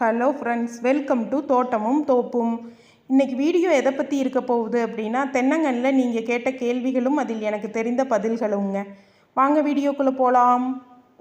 Hello friends welcome to தோட்டமும் தோப்பும். இன்றைக்கி வீடியோ எதை பற்றி இருக்க போகுது அப்படின்னா தென்னங்கன்னில் நீங்கள் கேட்ட கேள்விகளும் அதில் எனக்கு தெரிந்த பதில்களுங்க. வாங்க வீடியோக்குள்ளே போகலாம்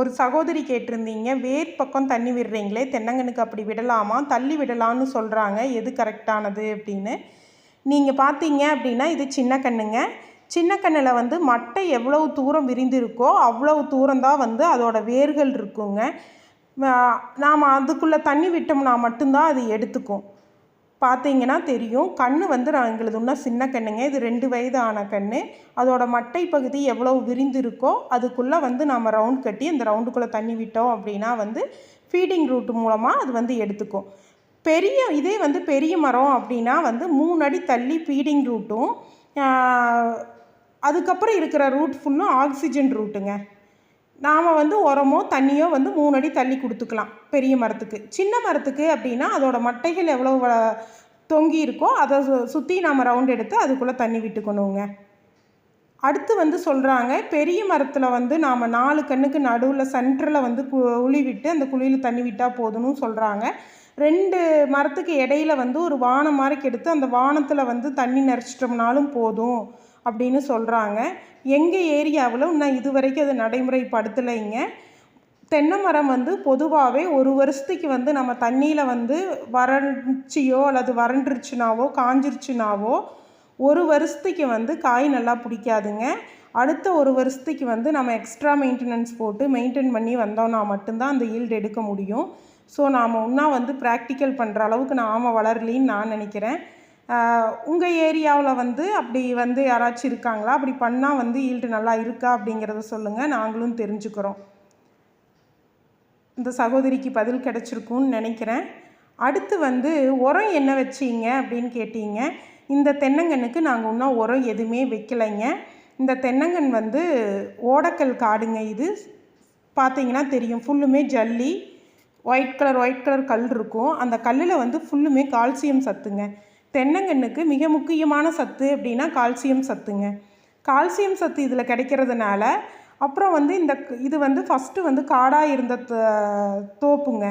ஒரு சகோதரி கேட்டிருந்தீங்க வேர் பக்கம் தண்ணி விடுறீங்களே தென்னங்கனுக்கு அப்படி விடலாமா தள்ளி விடலான்னு சொல்கிறாங்க எது கரெக்டானது அப்படின்னு. நீங்கள் பார்த்தீங்க அப்படின்னா இது சின்ன கண்ணுங்க. சின்ன கண்ணில் வந்து மட்டை எவ்வளவு தூரம் விரிந்திருக்கோ அவ்வளவு தூரம் தான் வந்து அதோட வேர்கள் இருக்குங்க. நாம் அதுக்குள்ளே தண்ணி விட்டோம்னா மட்டும்தான் அது எடுத்துக்கும். பார்த்தீங்கன்னா தெரியும். கண் வந்து நான் எங்களுது இன்னும் சின்ன கண்ணுங்க. இது ரெண்டு வயது ஆன கண் அதோட மட்டை பகுதி எவ்வளோ விரிந்து இருக்கோ அதுக்குள்ளே வந்து நாம் ரவுண்ட் கட்டி அந்த ரவுண்டுக்குள்ளே தண்ணி விட்டோம் அப்படின்னா வந்து ஃபீடிங் ரூட் மூலமாக அது வந்து எடுத்துக்கும். பெரிய இதே வந்து பெரிய மரம் அப்படின்னா வந்து மூணு அடி தள்ளி ஃபீடிங் ரூட்டும் அதுக்கப்புறம் இருக்கிற ரூட் ஃபுல்லும் ஆக்சிஜன் ரூட்டுங்க நாம் வந்து உரமோ தண்ணியோ வந்து மூணு அடி தள்ளி கொடுத்துக்கலாம் பெரிய மரத்துக்கு. சின்ன மரத்துக்கு அப்படின்னா அதோட மட்டைகள் எவ்வளோ வ- தொங்கி இருக்கோ அதை சு- சுற்றி நாம் ரவுண்ட் எடுத்து அதுக்குள்ளே தண்ணி விட்டுக்கணுங்க. அடுத்து வந்து சொல்கிறாங்க பெரிய மரத்தில் வந்து நாம் நாலு கண்ணுக்கு நடுவில் சென்டரில் வந்து குழி விட்டு அந்த குழியில் தண்ணி விட்டால் போதும்னு சொல்கிறாங்க ரெண்டு மரத்துக்கு இடையில வந்து ஒரு வானம் மாதிரி கெடுத்து அந்த வானத்தில் வந்து தண்ணி நிறச்சிட்டோம்னாலும் போதும். அப்படின்னு சொல்கிறாங்க எங்கள் ஏரியாவில் இன்னும் இது வரைக்கும் அது நடைமுறைப்படுத்தலைங்க. தென்னை மரம் வந்து பொதுவாகவே ஒரு வருஷத்துக்கு வந்து நம்ம தண்ணியில் வந்து வறட்சியோ அல்லது வறண்டுருச்சுனாவோ காஞ்சிருச்சுனாவோ ஒரு வருஷத்துக்கு வந்து காய் நல்லா பிடிக்காதுங்க. அடுத்த ஒரு வருஷத்துக்கு வந்து நம்ம எக்ஸ்ட்ரா மெயின்டெனன்ஸ் போட்டு மெயின்டைன் பண்ணி வந்தோம்னா மட்டும்தான் அந்த ஈல்டு எடுக்க முடியும். ஸோ நாம் இன்னும் வந்து ப்ராக்டிக்கல் பண்ணுற அளவுக்கு நாம் வளரலின்னு நான் நினைக்கிறேன். உங்கள் ஏரியாவில் வந்து அப்படி வந்து யாராச்சும் இருக்காங்களா? அப்படி பண்ணால் வந்து ஈல்டு நல்லா இருக்கா? அப்படிங்கிறத சொல்லுங்கள் நாங்களும் தெரிஞ்சுக்கிறோம். இந்த சகோதரிக்கு பதில் கிடச்சிருக்கும்னு நினைக்கிறேன். அடுத்து வந்து உரம் என்ன வச்சீங்க? அப்படின்னு கேட்டீங்க. இந்த தென்னங்கன்னுக்கு நாங்கள் இன்னும் உரம் எதுவுமே வைக்கலைங்க. இந்த தென்னங்கன் வந்து ஓடக்கல் காடுங்க இது. பார்த்தீங்கன்னா தெரியும். ஃபுல்லுமே ஜல்லி. ஒயிட் கலர் ஒயிட் கலர் கல் இருக்கும். அந்த கல்லில் வந்து ஃபுல்லுமே கால்சியம் சத்துங்க. தென்னங்கண்ணுக்கு மிக முக்கியமான சத்து அப்படின்னா கால்சியம் சத்துங்க. கால்சியம் சத்து இதில் கிடைக்கிறதுனால அப்புறம் வந்து இந்த இது வந்து ஃபஸ்ட்டு வந்து காடாக இருந்த தோப்புங்க.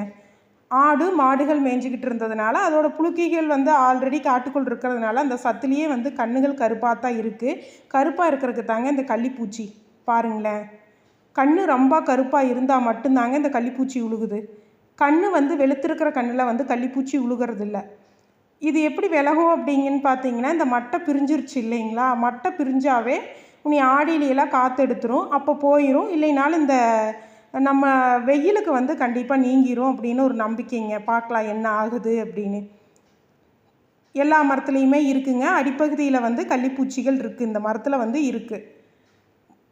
ஆடு மாடுகள் மேய்ஞ்சிக்கிட்டு இருந்ததுனால அதோட புழுக்கைகள் வந்து ஆல்ரெடி காட்டுக்குள் இருக்கிறதுனால அந்த சத்துலேயே வந்து கண்ணுகள் கருப்பாக தான் இருக்குது கருப்பாக இருக்கிறதுக்கு தாங்க இந்த கள்ளிப்பூச்சி பாருங்களேன். கண் ரொம்ப கருப்பாக இருந்தால் மட்டும்தாங்க இந்த கள்ளிப்பூச்சி உழுகுது. கண் வந்து வெளுத்திருக்கிற கண்ணில் வந்து கள்ளிப்பூச்சி உழுகிறதில்ல. இது எப்படி விலகும் அப்படிங்கன்னு பார்த்தீங்கன்னா இந்த மட்டை பிரிஞ்சிருச்சு இல்லைங்களா? மட்டை பிரிஞ்சாவே உனி ஆடியிலையெல்லாம் காற்று எடுத்துரும். அப்போ போயிடும் இல்லைனாலும் இந்த நம்ம வெயிலுக்கு வந்து கண்டிப்பாக நீங்கிரும் அப்படின்னு ஒரு நம்பிக்கைங்க. பார்க்கலாம் என்ன ஆகுது அப்படின்னு. எல்லா மரத்துலேயுமே இருக்குங்க. அடிப்பகுதியில் வந்து கள்ளிப்பூச்சிகள் இருக்குது இந்த மரத்தில் வந்து இருக்குது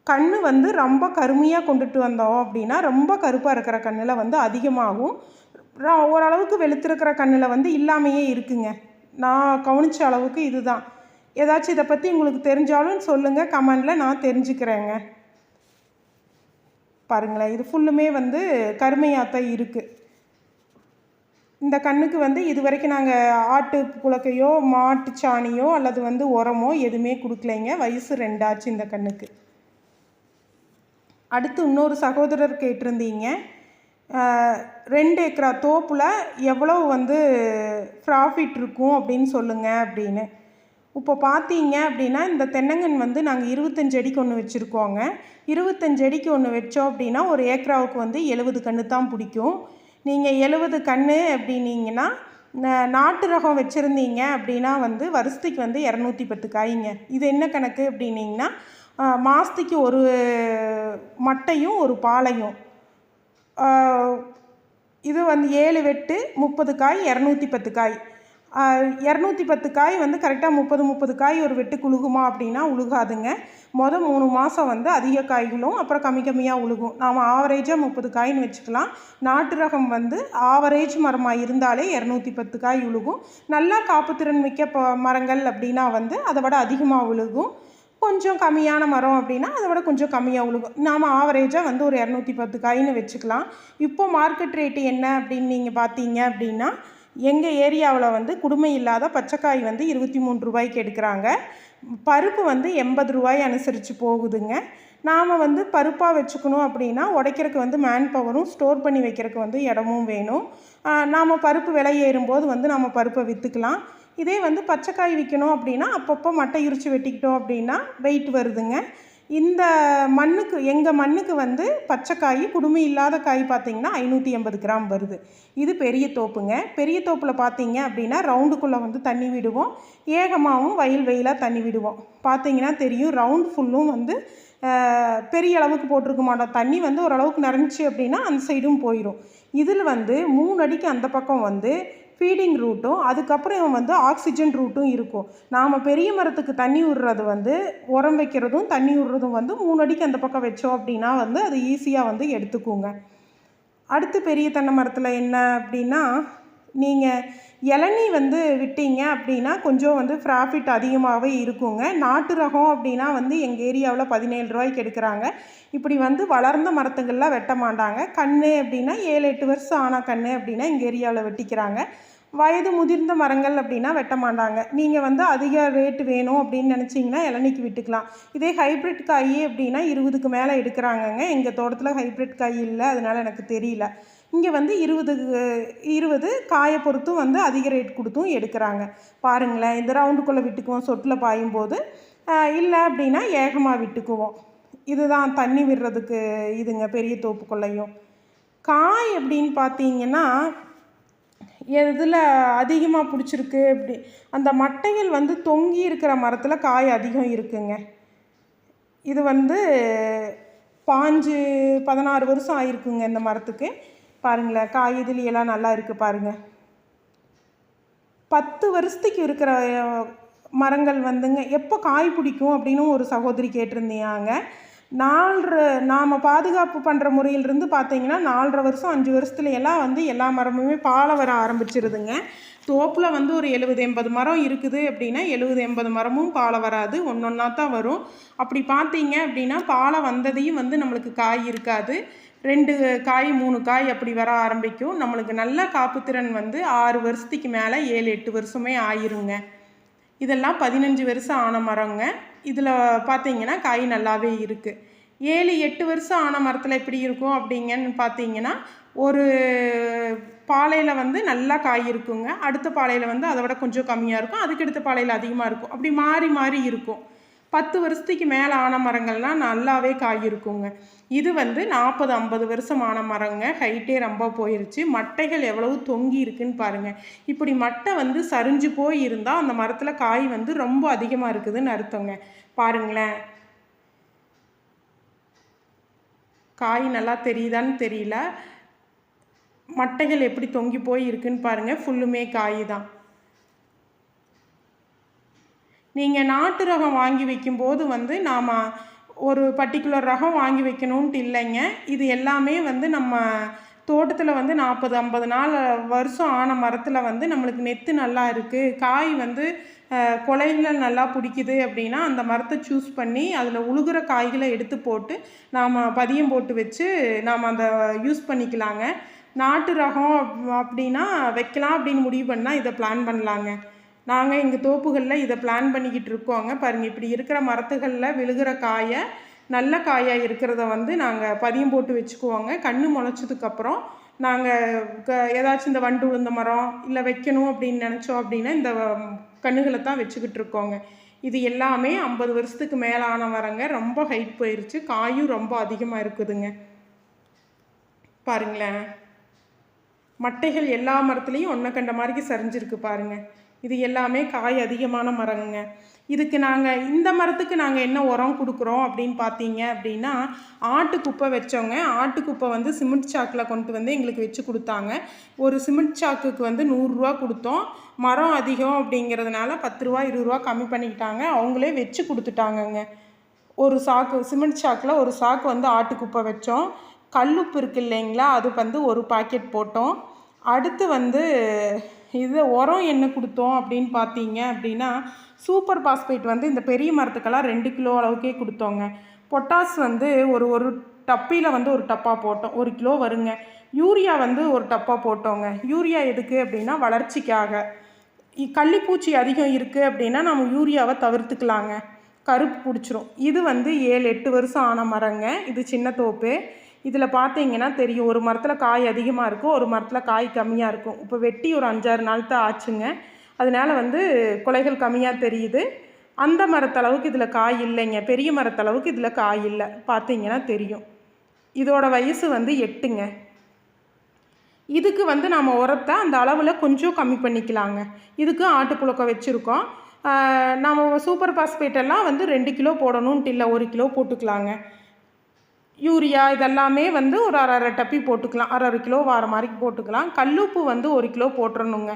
கண் வந்து ரொம்ப கருமையாக கொண்டுட்டு வந்தோம் அப்படின்னா ரொம்ப கருப்பாக இருக்கிற கண்ணில் வந்து அதிகமாகும். நான் ஓரளவுக்கு வெளுத்திருக்கிற கண்ணில் வந்து இல்லாமையே இருக்குங்க. நான் கவனித்த அளவுக்கு இதுதான். ஏதாச்சும் இதை பற்றி உங்களுக்கு தெரிஞ்சாலும் சொல்லுங்கள் கமெண்டில் நான் தெரிஞ்சுக்கிறேங்க. பாருங்களேன் இது ஃபுல்லுமே வந்து கருமையாக தான் இருக்குது இந்த கண்ணுக்கு வந்து இது வரைக்கும் நாங்கள் ஆட்டு குலக்கையோ மாட்டு சாணியோ அல்லது வந்து உரமோ எதுவுமே கொடுக்கலைங்க. வயசு ரெண்டாச்சு இந்த கண்ணுக்கு. அடுத்து இன்னொரு சகோதரர் கேட்டிருந்தீங்க. ரெண்டு ஏக்கரா தோப்பில் எவ்வளோ வந்து ப்ராஃபிட் இருக்கும் அப்படின்னு சொல்லுங்கள் அப்படின்னு. இப்போ பார்த்தீங்க அப்படின்னா இந்த தென்னங்கன் வந்து நாங்கள் இருபத்தஞ்சு அடிக்கு ஒன்று வச்சுருக்கோங்க. இருபத்தஞ்சு அடிக்கு ஒன்று வச்சோம் அப்படின்னா ஒரு ஏக்கராவுக்கு வந்து எழுபது கன்று தான் பிடிக்கும். நீங்கள் எழுபது கன்று அப்படின்னீங்கன்னா நாட்டு ரகம் வச்சுருந்தீங்க அப்படின்னா வந்து வருஷத்துக்கு வந்து இரநூத்தி பத்து காய்ங்க. இது என்ன கணக்கு அப்படின்னீங்கன்னா மாதத்துக்கு ஒரு மட்டையும் ஒரு பாலையும். இது வந்து ஏழு வெட்டு முப்பது காய் இரநூத்தி பத்து காய். இரநூத்தி பத்து காய் வந்து கரெக்டாக முப்பது முப்பது காய் ஒரு வெட்டுக்கு உழுகுமா அப்படின்னா உழுகாதுங்க. மொதல் மூணு மாதம் வந்து அதிக காய்களும் அப்புறம் கம்மி கம்மியாக உழுகும். நாம் ஆவரேஜாக முப்பது காய்ன்னு வச்சுக்கலாம். நாட்டு ரகம் வந்து ஆவரேஜ் மரமாக இருந்தாலே இரநூத்தி பத்து காய் உழுகும். நல்லா காப்புத்திறன் மிக்க மரங்கள் அப்படின்னா வந்து அதை விட அதிகமாக உழுகும். கொஞ்சம் கம்மியான மரம் அப்படின்னா அதை விட கொஞ்சம் கம்மியாக உழுகும் நாம் ஆவரேஜாக வந்து ஒரு இரநூத்தி பத்து காயின்னு வச்சுக்கலாம். இப்போ மார்க்கெட் ரேட்டு என்ன அப்படின்னு நீங்கள் பார்த்தீங்க அப்படின்னா எங்கள் ஏரியாவில் வந்து குடுமை இல்லாத பச்சைக்காய் வந்து இருபத்தி மூணு ரூபாய்க்கு எடுக்கிறாங்க. பருப்பு வந்து எண்பது ரூபாய் அனுசரித்து போகுதுங்க. நாம் வந்து பருப்பாக வச்சுக்கணும் அப்படின்னா உடைக்கிறதுக்கு வந்து மேன் பவரும் ஸ்டோர் பண்ணி வைக்கிறதுக்கு வந்து இடமும் வேணும். நாம் பருப்பு விலை ஏறும்போது வந்து நம்ம பருப்பை விற்றுக்கலாம் இதே வந்து பச்சைக்காய் விற்கணும் அப்படின்னா அப்பப்போ மட்டை இரிச்சு வெட்டிக்கிட்டோம் அப்படின்னா வெயிட் வருதுங்க. இந்த மண்ணுக்கு எங்கள் மண்ணுக்கு வந்து பச்சைக்காய் குடுமி இல்லாத காய் பார்த்தீங்கன்னா ஐநூற்றி எண்பது கிராம் வருது. இது பெரிய தோப்புங்க. பெரிய தோப்பில் பார்த்தீங்க அப்படின்னா ரவுண்டுக்குள்ளே வந்து தண்ணி விடுவோம். ஏகமாகவும் வயல் வெயிலாக தண்ணி விடுவோம். பார்த்தீங்கன்னா தெரியும் ரவுண்ட் ஃபுல்லும் வந்து பெரிய அளவுக்கு போட்டிருக்க மாட்டோம் தண்ணி வந்து ஓரளவுக்கு நிறைஞ்சி அப்படின்னா அந்த சைடும் போயிடும் இதில் வந்து மூணு அடிக்கு அந்த பக்கம் வந்து ஃபீடிங் ரூட்டும் அதுக்கப்புறம் வந்து ஆக்சிஜன் ரூட்டும் இருக்கும். நாம் பெரிய மரத்துக்கு தண்ணி விடுறது வந்து உரம் வைக்கிறதும் தண்ணி விடுறதும் வந்து மூணு அடிக்கு அந்த பக்கம் வச்சோம் அப்படின்னா வந்து அது ஈஸியாக வந்து எடுத்துக்குங்க. அடுத்து பெரிய தென்னை மரத்தில் என்ன அப்படின்னா நீங்கள் இளநீ வந்து விட்டீங்க அப்படின்னா கொஞ்சம் வந்து ப்ராஃபிட் அதிகமாகவே இருக்குங்க. நாட்டு ரகம் அப்படின்னா வந்து எங்கள் ஏரியாவில் பதினேழு ரூபாய்க்கு எடுக்கிறாங்க. இப்படி வந்து வளர்ந்த மரத்துங்கள்லாம் வெட்ட மாட்டாங்க. கன்று அப்படின்னா ஏழு எட்டு வருஷம் ஆன கன்று அப்படின்னா எங்கள் ஏரியாவில் வெட்டிக்கிறாங்க. வயது முதிர்ந்த மரங்கள் அப்படின்னா வெட்ட மாட்டாங்க. நீங்கள் வந்து அதிக ரேட்டு வேணும் அப்படின்னு நினச்சிங்கன்னா இளநிக்கு விட்டுக்கலாம். இதே ஹைப்ரிட் காய் அப்படின்னா இருபதுக்கு மேலே எடுக்கிறாங்கங்க. எங்கள் தோட்டத்தில் ஹைப்ரிட் காய் இல்லை. அதனால எனக்கு தெரியல. இங்கே வந்து இருபது இருபது காயை பொறுத்தும் வந்து அதிக ரேட் கொடுத்தும் எடுக்கிறாங்க. பாருங்களேன் இந்த ரவுண்டுக்குள்ளே விட்டுக்குவோம் சொட்டில் பாயும் போது இல்லை அப்படின்னா ஏகமாக விட்டுக்குவோம். இதுதான் தண்ணி விடுறதுக்கு இதுங்க பெரிய தோப்புக்குள்ளையும் காய் அப்படின்னு பார்த்தீங்கன்னா எதில் அதிகமாக பிடிச்சிருக்கு அப்படி அந்த மட்டைகள் வந்து தொங்கி இருக்கிற மரத்தில் காய் அதிகம் இருக்குங்க. இது வந்து பாஞ்சு பதினாறு வருஷம் ஆயிருக்குங்க இந்த மரத்துக்கு. பாருங்களேன் காய் இதுலையெல்லாம் நல்லா இருக்குது பாருங்கள் பத்து வருஷத்துக்கு இருக்கிற மரங்கள் வந்துங்க எப்போ காய் பிடிக்கும் அப்படின்னு ஒரு சகோதரி கேட்டிருந்தீங்க. நாலரை நாம் பாதுகாப்பு பண்ணுற முறையிலிருந்து பார்த்தீங்கன்னா நாலரை வருஷம் அஞ்சு வருஷத்துல எல்லாம் வந்து எல்லா மரமுமே பாலை வர ஆரம்பிச்சிருதுங்க. தோப்பில் வந்து ஒரு எழுபது எண்பது மரம் இருக்குது அப்படின்னா எழுபது எண்பது மரமும் பாலை வராது ஒன்று ஒன்றா தான் வரும். அப்படி பார்த்தீங்க அப்படின்னா பாலை வந்ததையும் வந்து நம்மளுக்கு காய் இருக்காது. ரெண்டு காய் மூணு காய் அப்படி வர ஆரம்பிக்கும். நம்மளுக்கு நல்ல காப்புத்திறன் வந்து ஆறு வருஷத்துக்கு மேலே ஏழு எட்டு வருஷமே ஆயிருங்க. இதெல்லாம் பதினஞ்சு வருஷம் ஆன மரங்க. இதில் பார்த்தீங்கன்னா காய் நல்லாவே இருக்குது ஏழு எட்டு வருஷம் ஆன மரத்தில் எப்படி இருக்கும் அப்படிங்கன்னு பார்த்தீங்கன்னா ஒரு பாலையில் வந்து நல்லா காய் இருக்குங்க. அடுத்த பாலையில் வந்து அதை விட கொஞ்சம் கம்மியாக இருக்கும். அதுக்கு அடுத்த பாலையில் அதிகமாக இருக்கும். அப்படி மாறி மாறி இருக்கும். பத்து வருஷத்துக்கு மேலே ஆன மரங்கள்லாம் நல்லாவே காய் இருக்குங்க இது வந்து நாற்பது ஐம்பது வருஷம் ஆன மரங்க. ஹைட்டே ரொம்ப போயிருச்சு. மட்டைகள் எவ்வளவு தொங்கி இருக்குன்னு பாருங்கள் இப்படி மட்டை வந்து சரிஞ்சு போய் இருந்தால் அந்த மரத்தில் காய் வந்து ரொம்ப அதிகமாக இருக்குதுன்னு அர்த்தங்க. பாருங்களேன். காய் நல்லா தெரியுதான்னு தெரியல. மட்டைகள் எப்படி தொங்கி போய் இருக்குன்னு பாருங்கள் ஃபுல்லுமே காய் தான். நீங்கள் நாட்டு ரகம் வாங்கி வைக்கும்போது வந்து நாம் ஒரு பர்டிகுலர் ரகம் வாங்கி வைக்கணுன்ட்டு இல்லைங்க. இது எல்லாமே வந்து நம்ம தோட்டத்தில் வந்து நாற்பது ஐம்பது நாள் வருஷம் ஆன மரத்தில் வந்து நம்மளுக்கு நெத்து நல்லா இருக்குது காய் வந்து அஹ், கொலைகள் நல்லா பிடிக்குது அப்படின்னா அந்த மரத்தை சூஸ் பண்ணி அதில் உழுகுற காய்களை எடுத்து போட்டு நாம் பதியம் போட்டு வச்சு நாம் அந்த யூஸ் பண்ணிக்கலாங்க. நாட்டு ரகம் அப்படின்னா வைக்கலாம் அப்படின்னு முடிவு பண்ணால் இதை பிளான் பண்ணலாங்க. நாங்கள் எங்கள் தோப்புகளில் இதை பிளான் பண்ணிக்கிட்டு இருக்கோங்க. பாருங்கள் இப்படி இருக்கிற மரத்துகளில் விழுகிற காயை நல்ல காயாக இருக்கிறத வந்து நாங்கள் பதியம் போட்டு வச்சுக்குவோங்க. கன்று முளைச்சதுக்கப்புறம் நாங்கள் க ஏதாச்சும் இந்த வண்டு விழுந்த மரம் இல்லை வைக்கணும் அப்படின்னு நினச்சோம் அப்படின்னா இந்த கன்றுகளை தான் வச்சுக்கிட்டு இருக்கோங்க. இது எல்லாமே ஐம்பது வருஷத்துக்கு மேலான மரங்க. ரொம்ப ஹைட் போயிடுச்சு காயும் ரொம்ப அதிகமாக இருக்குதுங்க. பாருங்களேன். மட்டைகள் எல்லா மரத்துலேயும் ஒன்றை கண்ட மாதிரிக்கு சரிஞ்சிருக்கு பாருங்கள் இது எல்லாமே காய் அதிகமான மரங்க. இதுக்கு நாங்கள் இந்த மரத்துக்கு நாங்கள் என்ன உரம் கொடுக்குறோம் அப்படின்னு பார்த்தீங்க அப்படின்னா ஆட்டுக்குப்பை வச்சோங்க ஆட்டுக்குப்பை வந்து சிமெண்ட் சாக்கில் கொண்டு வந்து எங்களுக்கு வச்சு கொடுத்தாங்க. ஒரு சிமெண்ட் சாக்குக்கு வந்து நூறுரூவா கொடுத்தோம். மரம் அதிகம் அப்படிங்கிறதுனால பத்து ரூபா இருபது ரூபா கம்மி பண்ணிக்கிட்டாங்க. அவங்களே வச்சு கொடுத்துட்டாங்கங்க. ஒரு சாக்கு சிமெண்ட் சாக்கில் ஒரு சாக்கு வந்து ஆட்டுக்குப்பை வச்சோம். கல்லுப்பு இருக்கு இல்லைங்களா அது வந்து ஒரு பாக்கெட் போட்டோம். அடுத்து வந்து இது உரம் என்ன கொடுத்தோம் அப்படின்னு பார்த்தீங்க அப்படின்னா சூப்பர் பாஸ்பேட் வந்து இந்த பெரிய மரத்துக்கெல்லாம் ரெண்டு கிலோ அளவுக்கே கொடுத்தோங்க. பொட்டாஸ் வந்து ஒரு ஒரு டப்பியில் வந்து ஒரு டப்பா போட்டோம். ஒரு கிலோ வருங்க. யூரியா வந்து ஒரு டப்பா போட்டோங்க. யூரியா எதுக்கு அப்படின்னா வளர்ச்சிக்காக. கள்ளிப்பூச்சி அதிகம் இருக்குது அப்படின்னா நம்ம யூரியாவை தவிர்த்துக்கலாங்க. கருப்பு பிடிச்சிரும். இது வந்து ஏழு எட்டு வருஷம் ஆன மரங்க. இது சின்ன தோப்பு. இதில் பார்த்தீங்கன்னா தெரியும் ஒரு மரத்தில் காய் அதிகமாக இருக்கும் ஒரு மரத்தில் காய் கம்மியாக இருக்கும். இப்போ வெட்டி ஒரு அஞ்சாறு நாள் தான் ஆச்சுங்க. அதனால் வந்து குலைகள் கம்மியாக தெரியுது. அந்த மரத்தளவுக்கு இதில் காய் இல்லைங்க. பெரிய மரத்தளவுக்கு இதில் காய் இல்லை. பார்த்தீங்கன்னா தெரியும். இதோட வயசு வந்து எட்டுங்க. இதுக்கு வந்து நம்ம உரத்தை அந்த அளவில் கொஞ்சம் கம்மி பண்ணிக்கலாங்க. இதுக்கு ஆட்டுப்புழுக்க வச்சுருக்கோம். நம்ம சூப்பர் பாஸ்பேட்டெல்லாம் வந்து ரெண்டு கிலோ போடணுன்ட்டு இல்லை ஒரு கிலோ போட்டுக்கலாங்க. யூரியா இதெல்லாமே வந்து ஒரு அரை அரை டப்பி போட்டுக்கலாம். அரை அரை கிலோ வார மாதிரி போட்டுக்கலாம். கல்லுப்பு வந்து ஒரு கிலோ போட்டுறணுங்க.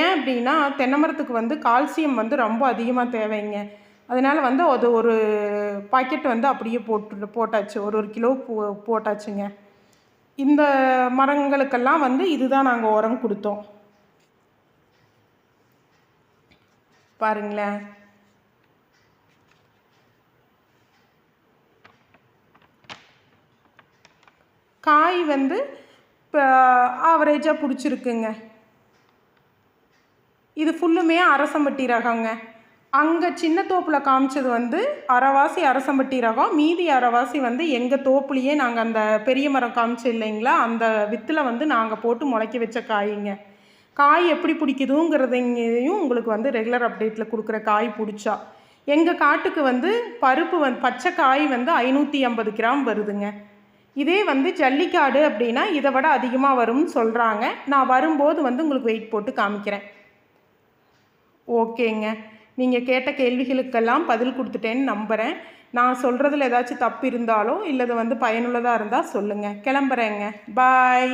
ஏன் அப்படின்னா தென்னை மரத்துக்கு வந்து கால்சியம் வந்து ரொம்ப அதிகமாக தேவைங்க. அதனால் வந்து அது ஒரு பாக்கெட் வந்து அப்படியே போட்டு போட்டாச்சு. ஒரு ஒரு கிலோ போ போட்டாச்சுங்க. இந்த மரங்களுக்கெல்லாம் வந்து இதுதான் நாங்கள் உரம் கொடுத்தோம். பாருங்களேன். காய் வந்து இப்போ ஆவரேஜாக பிடிச்சிருக்குங்க. இது ஃபுல்லுமே அரசம்பட்டி ரகங்க. அங்கே சின்ன தோப்பில் காமிச்சது வந்து அரைவாசி அரசம்பட்டி ரகம் மீதி அரைவாசி வந்து எங்கள் தோப்புலேயே நாங்கள் அந்த பெரிய மரம் காமிச்சு இல்லைங்களா? அந்த வித்தில் வந்து நாங்கள் போட்டு முளைக்க வச்ச காய்ங்க. காய் எப்படி பிடிக்குதுங்கிறதையும் உங்களுக்கு வந்து ரெகுலர் அப்டேட்டில் கொடுக்குற காய் பிடிச்சா. எங்கள் காட்டுக்கு வந்து பருப்பு வந்து பச்சை காய் வந்து ஐநூற்றி ஐம்பது கிராம் வருதுங்க. இதே வந்து ஜல்லிக்காடு அப்படின்னா இதை விட அதிகமாக வரும்னு சொல்கிறாங்க நான் வரும்போது வந்து உங்களுக்கு வெயிட் போட்டு காமிக்கிறேன். ஓகேங்க. நீங்கள் கேட்ட கேள்விகளுக்கெல்லாம் பதில் கொடுத்துட்டேன்னு நம்புகிறேன் நான் சொல்கிறதுல ஏதாச்சும் தப்பு இருந்தாலோ இல்லை வந்து பயனுள்ளதாக இருந்தால் சொல்லுங்கள் கிளம்புறேங்க. பாய்